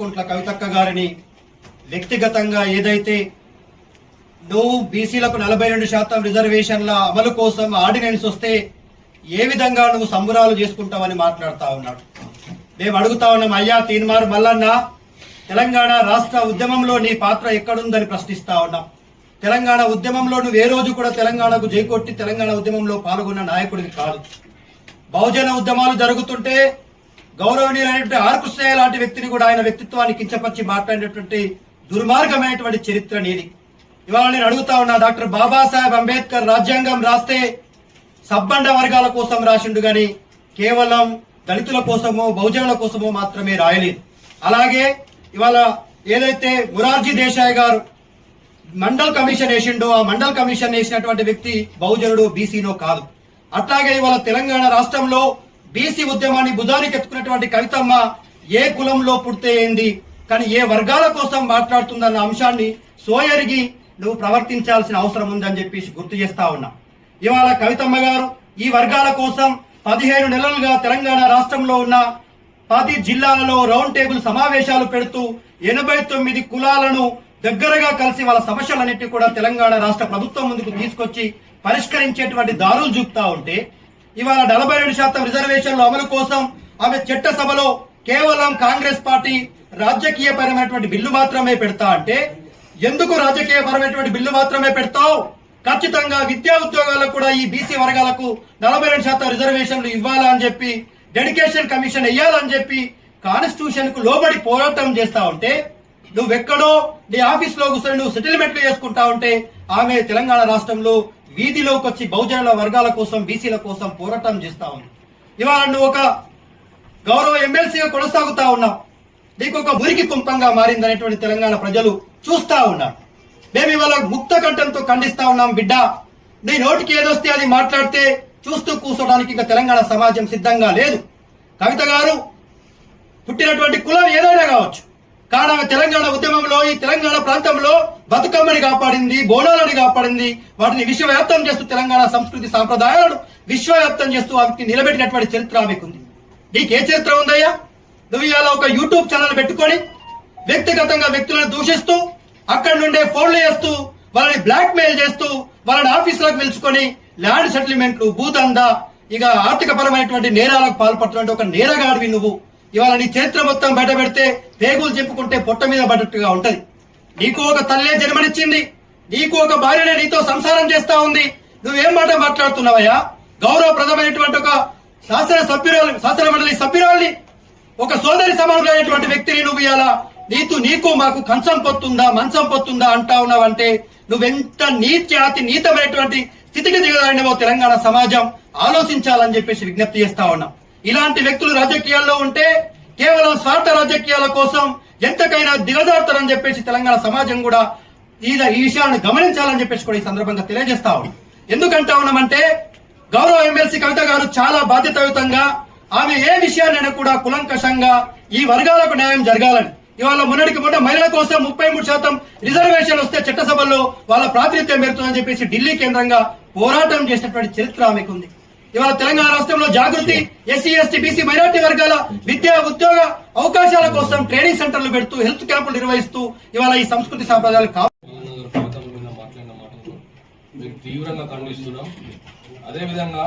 కుంట్ల కవితక్క గారిని వ్యక్తిగతంగా ఏదైతే నువ్వు బీసీలకు నలభై రెండు శాతం రిజర్వేషన్ల అమలు కోసం ఆర్డినెన్స్ వస్తే ఏ విధంగా నువ్వు సంబురాలు చేసుకుంటావని మాట్లాడుతా ఉన్నాడు. మేము అడుగుతా ఉన్నాం అయ్యా తీన్మారు మల్లన్న తెలంగాణ రాష్ట్ర ఉద్యమంలో నీ పాత్ర ఎక్కడుందని ప్రశ్నిస్తా ఉన్నాం. తెలంగాణ ఉద్యమంలో నువ్వు ఏ రోజు కూడా తెలంగాణకు జైకొట్టి తెలంగాణ ఉద్యమంలో పాల్గొన్న నాయకుడివి కాదు. బహుజన ఉద్యమాలు జరుగుతుంటే గౌరవనీయులైనటువంటి ఆర్ లాంటి వ్యక్తిని కూడా ఆయన వ్యక్తిత్వాన్ని కించపరిచి మాట్లాడినటువంటి దుర్మార్గమైనటువంటి చరిత్ర నీది. ఇవాళ నేను అడుగుతా ఉన్నా డాక్టర్ బాబాసాహెబ్ అంబేద్కర్ రాజ్యాంగం రాస్తే సబ్బండ వర్గాల కోసం రాసిండు గాని కేవలం దళితుల కోసమో బహుజనుల కోసమో మాత్రమే రాయలేదు. అలాగే ఇవాళ ఏదైతే మురార్జీ దేశాయ్ గారు మండల్ కమిషన్ వేసిండో ఆ మండల్ కమిషన్ వేసినటువంటి వ్యక్తి బహుజనుడు బీసీనో కాదు. అట్లాగే ఇవాళ తెలంగాణ రాష్ట్రంలో బీసీ ఉద్యమాన్ని భుజానికి ఎత్తుకున్నటువంటి కవితమ్మ ఏ కులంలో పుడితే ఏంది? కానీ ఏ వర్గాల కోసం మాట్లాడుతుందన్న అంశాన్ని సోయరిగి నువ్వు ప్రవర్తించాల్సిన అవసరం ఉందని చెప్పేసి గుర్తు చేస్తా ఉన్నా. ఇవాళ కవితమ్మ గారు ఈ వర్గాల కోసం పదిహేను నెలలుగా తెలంగాణ రాష్ట్రంలో ఉన్న పది జిల్లాలలో రౌండ్ టేబుల్ సమావేశాలు పెడుతూ ఎనభై తొమ్మిది కులాలను దగ్గరగా కలిసి వాళ్ళ సమస్యలన్నిటి కూడా తెలంగాణ రాష్ట్ర ప్రభుత్వం ముందుకు తీసుకొచ్చి పరిష్కరించేటువంటి దారులు చూపుతా ఉంటే ఇవాళ నలభై రెండు శాతం రిజర్వేషన్ల అమలు కోసం ఆమె చట్టసభలో కేవలం కాంగ్రెస్ పార్టీ రాజకీయపరమైనటువంటి బిల్లు మాత్రమే పెడతా అంటే ఎందుకు రాజకీయపరమైనటువంటి బిల్లు మాత్రమే పెడతావు? ఖచ్చితంగా విద్యా ఉద్యోగాలకు కూడా ఈ బీసీ వర్గాలకు నలభై రెండు శాతం రిజర్వేషన్లు ఇవ్వాలా అని చెప్పి డెడికేషన్ కమిషన్ వేయాలని చెప్పి కాన్స్టిట్యూషన్కు లోబడి పోరాటం చేస్తా ఉంటే నువ్వెక్కడో నీ ఆఫీస్లో కూర్చొని నువ్వు సెటిల్మెంట్లు చేసుకుంటా ఉంటే ఆమె తెలంగాణ రాష్ట్రంలో వీధిలోకి వచ్చి బహుజనుల వర్గాల కోసం బీసీల కోసం పోరాటం చేస్తా ఉంది. ఇవాళ నువ్వు ఒక గౌరవ ఎమ్మెల్సీగా కొనసాగుతా ఉన్నావు. నీకు ఒక మురికి కుంపంగా మారిందనేటువంటి తెలంగాణ ప్రజలు చూస్తా ఉన్నారు. మేము ఇవాళ ముక్త కంఠంతో ఖండిస్తా ఉన్నాం బిడ్డ. నీ నోటికి ఏదొస్తే అది మాట్లాడితే చూస్తూ కూర్చోడానికి ఇంకా తెలంగాణ సమాజం సిద్ధంగా లేదు. కవిత గారు పుట్టినటువంటి కులం ఏదైనా కావచ్చు. కానీ తెలంగాణ ఉద్యమంలో ఈ తెలంగాణ ప్రాంతంలో బతుకమ్మ కాపాడింది బోనాలని కాపాడింది వాటిని విశ్వవ్యాప్తం చేస్తూ తెలంగాణ సంస్కృతి సాంప్రదాయాలను విశ్వవ్యాప్తం చేస్తూ వాటిని నిలబెట్టినటువంటి చరిత్ర ఆమెకుంది నీకే చరిత్ర ఉందయ్యా? నువ్వు ఇలా ఒక యూట్యూబ్ ఛానల్ పెట్టుకొని వ్యక్తిగతంగా వ్యక్తులను దూషిస్తూ అక్కడి నుండే ఫోన్లు చేస్తూ వాళ్ళని బ్లాక్ మెయిల్ చేస్తూ వాళ్ళని ఆఫీసులకు పిలుచుకొని ల్యాండ్ సెటిల్మెంట్లు భూదంద ఇక ఆర్థిక పరమైనటువంటి నేరాలకు పాల్పడుతున్న ఒక నేరగాడివి నువ్వు. ఇవాళ నీ చరిత్ర మొత్తం బయట పెడితే పేగులు చెప్పుకుంటే పొట్ట మీద పడ్డట్టుగా ఉంటది. నీకు ఒక తల్లే జన్మనిచ్చింది. నీకు ఒక భార్యనే నీతో సంసారం చేస్తా ఉంది. నువ్వేం మాట మాట్లాడుతున్నావయ్యా? గౌరవప్రదమైనటువంటి ఒక శాసన సభ్యురాలు శాసన మండలి సభ్యురాల్ని ఒక సోదరి సమానమైనటువంటి వ్యక్తిని నువ్వు ఇలా నీతు నీకు మాకు కంచం పొత్తుందా మంచం పొత్తుందా అంటా ఉన్నావంటే నువ్వెంత నీతి అతి నీతమైనటువంటి స్థితికి దిగదారినవో తెలంగాణ సమాజం ఆలోచించాలని చెప్పేసి విజ్ఞప్తి చేస్తా ఉన్నాం. ఇలాంటి వ్యక్తులు రాజకీయాల్లో ఉంటే కేవలం స్వార్థ రాజకీయాల కోసం ఎంతకైనా దిగజారుతారని చెప్పేసి తెలంగాణ సమాజం కూడా ఈ ఈ విషయాన్ని గమనించాలని చెప్పేసి కూడా ఈ సందర్భంగా తెలియజేస్తా ఉన్నాం. ఎందుకంటా ఉన్నామంటే గౌరవ ఎమ్మెల్సీ కవిత గారు చాలా బాధ్యతాయుతంగా ఆమె ఏ విషయాన్నైనా కూడా కులంకషంగా ఈ వర్గాలకు న్యాయం జరగాలని. ఇవాళ మొన్నటికి మొన్న మహిళల కోసం ముప్పై మూడు శాతం రిజర్వేషన్ వస్తే చట్టసభల్లో వాళ్ళ ప్రాతినిధ్యం పెరుగుతుందని చెప్పేసి ఢిల్లీ కేంద్రంగా పోరాటం చేసినటువంటి చరిత్ర ఆమెకుంది. ఇవాళ తెలంగాణ రాష్ట్రంలో Jagruthi SC ST BC minority వర్గాల విద్యా ఉద్యోగ అవకాశాల కోసం ట్రైనింగ్ సెంటర్లు పెడుతూ హెల్త్ క్యాంపులు నిర్వహిస్తూ ఇవాళ ఈ సంస్కృతి సాంప్రదాయాలు కావు. తెలంగాణ మాట్లాడిన మాటలు తీవ్రంగా ఖండిస్తున్నాం. అదేవిధంగా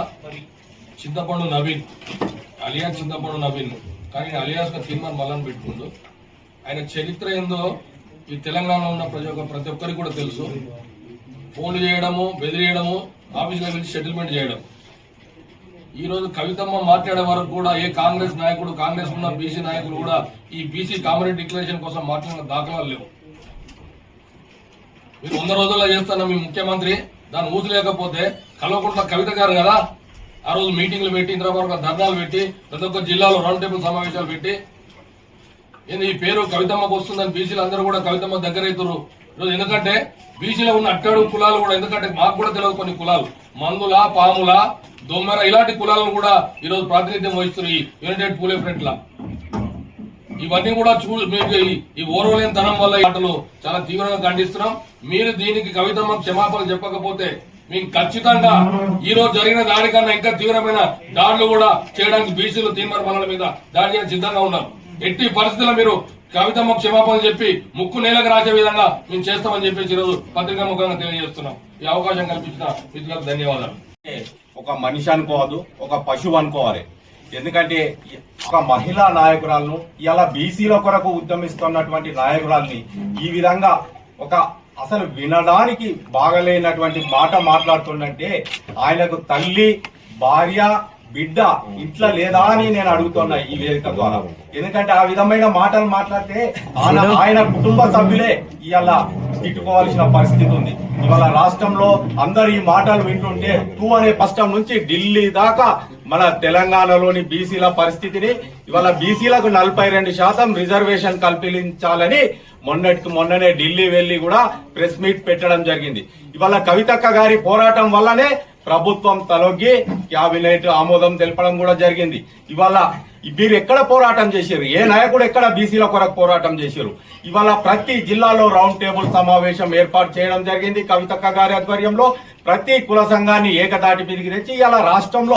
చింతపండు నవీన్ అలియాస్ చింతపండు నవీన్ కానీ అలియాస్ తీర్మాన్ మల్లని పెట్టుకుండు. ఆయన చరిత్ర ఏందో ఈ తెలంగాణలో ఉన్న ప్రతి ఒక్క ప్రతి ఒక్కరికి కూడా తెలుసు. ఫోన్లు చేయడము బెదిరియడము ఆఫీసులో వెళ్ళి సెటిల్మెంట్ చేయడం. ఈ రోజు కవితమ్మ మాట్లాడే వరకు కూడా ఏ కాంగ్రెస్ నాయకుడు కాంగ్రెస్ ఉన్న బీసీ నాయకులు కూడా ఈ బీసీ కామన్ డిక్లరేషన్ కోసం మాట్లాడిన దాఖలాలు లేవు. మీరు వంద రోజుల్లో చేస్తున్న మీ ముఖ్యమంత్రి దాన్ని ఊసలేకపోతే కల్వకుంట్ల కవిత గారు కదా ఆ రోజు మీటింగ్లు పెట్టి ఇంద్రబాబు ధర్నాలు పెట్టి ప్రతి ఒక్క జిల్లాలో రౌండ్ టేబుల్ సమావేశాలు పెట్టి నేను ఈ పేరు కవితమ్మకు వస్తుందని బీసీలు అందరూ కూడా కవితమ్మ దగ్గర అవుతారు ఈరోజు ఎందుకంటే బీసీలో ఉన్న అట్టాడు కులాలు కూడా ఎందుకంటే మాకు కూడా తెలియదు కొన్ని కులాలు. మందుల పాముల దోమర ఇలాంటి కులాలను కూడా ఈరోజు ప్రాతినిధ్యం వహిస్తున్నాయి ఈ యునైటెడ్ పూలే ఫ్రంట్ లా. ఇవన్నీ కూడా చూ మీకు ఈ- ఓర్వలేని తనం వల్ల ఈ చాలా తీవ్రంగా ఖండిస్తున్నాం. మీరు దీనికి కవితమ్మ క్షమాపణ చెప్పకపోతే మేము ఖచ్చితంగా ఈ రోజు జరిగిన దానికన్నా ఇంకా తీవ్రమైన దాడులు కూడా చేయడానికి బీసీలు తీర్మాన పనుల మీద దాడి చేయడానికి సిద్ధంగా ఉన్నాం. ఎట్టి పరిస్థితుల్లో మీరు కవితమ్మ క్షమాపణ చెప్పి ముక్కు నేలకు రాసే విధంగా మేము చేస్తామని చెప్పేసి ఈరోజు పత్రికా ముఖంగా తెలియజేస్తున్నాం. ఈ అవకాశం కల్పించిన మిత్రులకు ధన్యవాదాలు. ఒక మనిషి అనుకోవద్దు ఒక పశువు అనుకోవాలి. ఎందుకంటే ఒక మహిళా నాయకురాలను ఇలా బీసీల కొరకు ఉద్యమిస్తున్నటువంటి నాయకురాల్ని ఈ విధంగా ఒక అసలు వినడానికి బాగలేనటువంటి మాట మాట్లాడుతుందంటే ఆయనకు తల్లి భార్య బిడ్డ ఇంట్లో లేదా అని నేను అడుగుతున్నా ఈ వేదిక ద్వారా. ఎందుకంటే ఆ విధమైన మాటలు మాట్లాడితే ఆయన ఆయన కుటుంబ సభ్యులే ఇవాళ తిట్టుకోవాల్సిన పరిస్థితి ఉంది. ఇవాళ రాష్ట్రంలో అందరు ఈ మాటలు వింటుంటే టూ అనే కష్టం నుంచి ఢిల్లీ దాకా మన తెలంగాణలోని బీసీల పరిస్థితిని ఇవాళ బీసీలకు నలభై రెండు శాతం రిజర్వేషన్ కల్పించాలని మొన్నటికి మొన్ననే ఢిల్లీ వెళ్ళి కూడా ప్రెస్ మీట్ పెట్టడం జరిగింది. ఇవాళ కవితక్క గారి పోరాటం వల్లనే ప్రభుత్వం తలొగ్గి క్యాబినెట్ ఆమోదం తెలపడం కూడా జరిగింది. ఇవాళ మీరు ఎక్కడ పోరాటం చేశారు? ఏ నాయకుడు ఎక్కడ బీసీల కొరకు పోరాటం చేశారు? ఇవాళ ప్రతి జిల్లాలో రౌండ్ టేబుల్ సమావేశం ఏర్పాటు చేయడం జరిగింది కవితక్క గారి ఆధ్వర్యంలో. ప్రతి కుల సంఘాన్ని ఏకతాటి మీదకి తెచ్చి ఇవాళ రాష్ట్రంలో